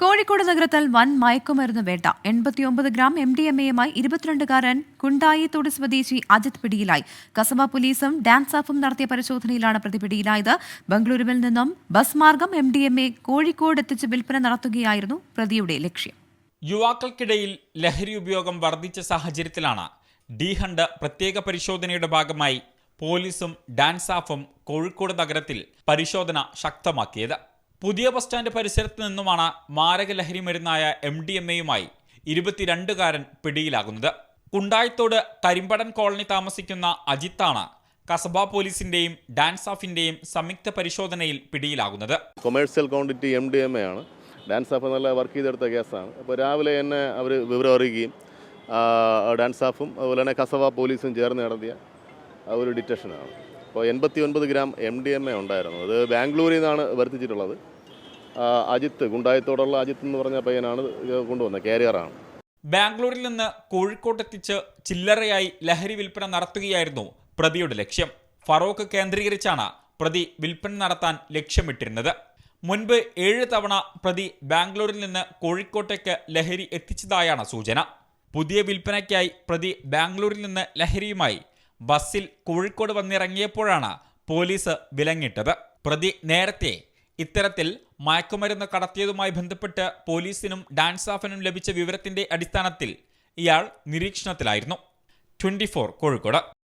കോഴിക്കോട് നഗരത്തിൽ വൻ മയക്കുമരുന്ന് വേട്ട. എൺപത്തിയൊമ്പത് ഗ്രാം എം ഡി എം എയുമായി ഇരുപത്തിരണ്ടുകാരൻ കുണ്ടായിത്തോട് സ്വദേശി അജിത് പിടിയിലായി. കസബ പോലീസും ഡാൻസ് ആഫും നടത്തിയ പരിശോധനയിലാണ് പ്രതി പിടിയിലായത് ബംഗളൂരുവിൽ നിന്നും ബസ് മാർഗം M D M A Kozhikode എത്തിച്ച് വിൽപ്പന നടത്തുകയായിരുന്നു പ്രതിയുടെ ലക്ഷ്യം. യുവാക്കൾക്കിടയിൽ ലഹരി ഉപയോഗം വർദ്ധിച്ച സാഹചര്യത്തിലാണ് ഡി ഹണ്ട് പ്രത്യേക പരിശോധനയുടെ ഭാഗമായി പോലീസും ഡാൻസ് ആഫും കോഴിക്കോട് നഗരത്തിൽ പരിശോധന ശക്തമാക്കിയത്. പുതിയ ബസ് സ്റ്റാൻഡ് പരിസരത്ത് നിന്നുമാണ് മാരക ലഹരി മരുന്നായ എം ഡി എം എയുമായി ഇരുപത്തിരണ്ടുകാരൻ പിടിയിലാകുന്നത്. കുണ്ടായത്തോട് കരിമ്പടൻ കോളനി താമസിക്കുന്ന അജിത്താണ് കസബ പോലീസിന്റെയും ഡാൻസ് ഓഫിന്റെയും സംയുക്ത പരിശോധനയിൽ പിടിയിലാകുന്നത്. Commercial quantity M D M A ആണ്. ഡാൻസ് ഓഫ് നല്ല വർക്ക് ചെയ്തെടുത്ത കേസാണ്. അപ്പോൾ രാവിലെ തന്നെ അവർ വിവരം അറിയുകയും ഡാൻസ് ഓഫും അതുപോലെ തന്നെ കസബ പോലീസും ചേർന്ന് നടത്തിയ ഒരു ഡിറ്റക്ഷനാണ്. അപ്പോൾ എൺപത്തി ഒൻപത് gram M D M A ഉണ്ടായിരുന്നു. അത് ബാംഗ്ലൂരിൽ നിന്നാണ് വരുത്തിച്ചിട്ടുള്ളത്. അജിത്ത് ഗുണ്ടായത്തോടുള്ള അജിത്ത് എന്ന് പറഞ്ഞ പയ്യനാണ് കൊണ്ടുവന്നത്. കാരിയറാണ്. ബാംഗ്ലൂരിൽ നിന്ന് കോഴിക്കോട്ടെത്തിച്ച് ചില്ലറയായി ലഹരി വിൽപ്പന നടത്തുകയായിരുന്നു പ്രതിയുടെ ലക്ഷ്യം. ഫറോക്ക് കേന്ദ്രീകരിച്ചാണ് പ്രതി വിൽപ്പന നടത്താൻ ലക്ഷ്യമിട്ടിരുന്നത്. മുൻപ് ഏഴ് തവണ പ്രതി ബാംഗ്ലൂരിൽ നിന്ന് കോഴിക്കോട്ടേക്ക് ലഹരി എത്തിച്ചതായാണ് സൂചന. പുതിയ വിൽപ്പനയ്ക്കായി പ്രതി ബാംഗ്ലൂരിൽ നിന്ന് ലഹരിയുമായി ബസ്സിൽ കോഴിക്കോട് വന്നിറങ്ങിയപ്പോഴാണ് പോലീസ് വിലങ്ങിട്ടത്. പ്രതി നേരത്തെ ഇത്തരത്തിൽ മയക്കുമരുന്ന് കടത്തിയതുമായി ബന്ധപ്പെട്ട് പോലീസിനും ഡാൻസ് ഓഫിനും ലഭിച്ച വിവരത്തിന്റെ അടിസ്ഥാനത്തിൽ ഇയാൾ നിരീക്ഷണത്തിലായിരുന്നു. ട്വന്റി കോഴിക്കോട്.